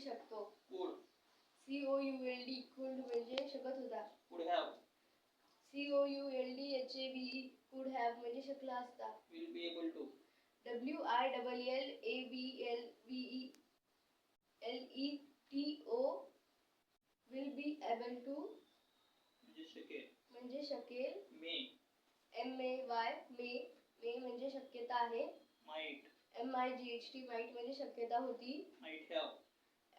शकतो. Could C O U L D could म्हणजे शकत होता. Could have. C O U L D H A B could have म्हणजे शकला असता. Will be able to. W I double L A B L B E L E T O will be able to म्हणजे शकेल. म्हणजे शकेल. May. M A Y may may म्हणजे शक्यता आहे. Might. M I G H T might म्हणजे शक्यता होती. Might have.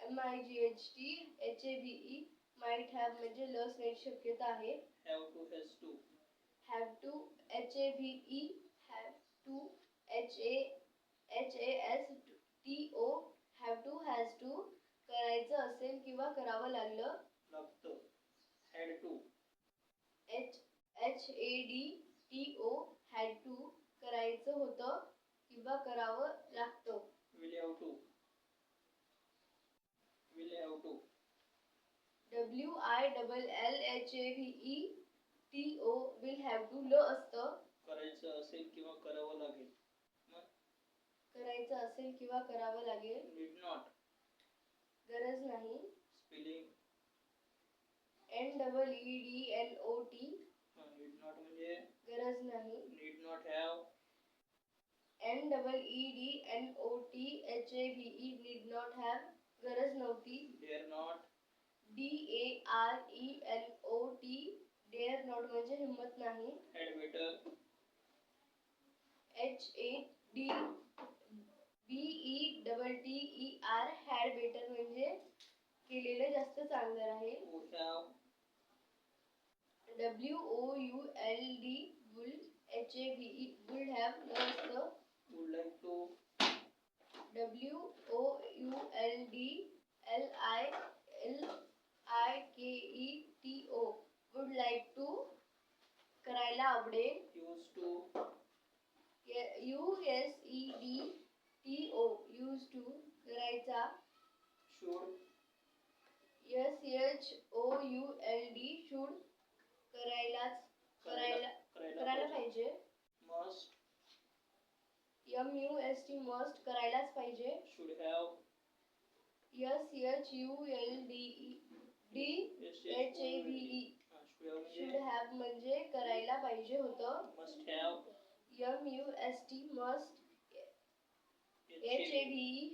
M I G H T H A B E might have म्हणजे लसण्याची शक्यता आहे. Have to has to have to H A V E have to H A H A S T O have to has to करायचं असेल किंवा करावं लागलं. लागतं had to H H A D T O had to करायचं होतं किंवा करावं लागतं. W I double L H A V E T O will have to ल असतं. करायचं असेल किंवा करावं लागेल. करायचं असेल किंवा करावं लागेल. Need not. गरज नाही. Spelling. N double E D N O T need not म्हणजे? गरज नाही. Need not have. N double E D N O T H A V E need not have गरज नव्हती. Dare not. D A R E N O T dare not म्हणजे हिंमत नाही. H A D B E double T E R had better म्हणजे केलेलं जास्त चांगलं राहील have W O U L D would H A V E would have to W O U L D L I L I K E T O would like to करायला आवडेल. Used to. U S E D T O used to करायचा. Should. S H O U L D should करायलाच करायला करायला पाहिजे. must. M U S T must करायलाच पाहिजे. Should have. S H U L D D H A V E हा, should have म्हणजे करायला पाहिजे होतं must have M U S T must H A. V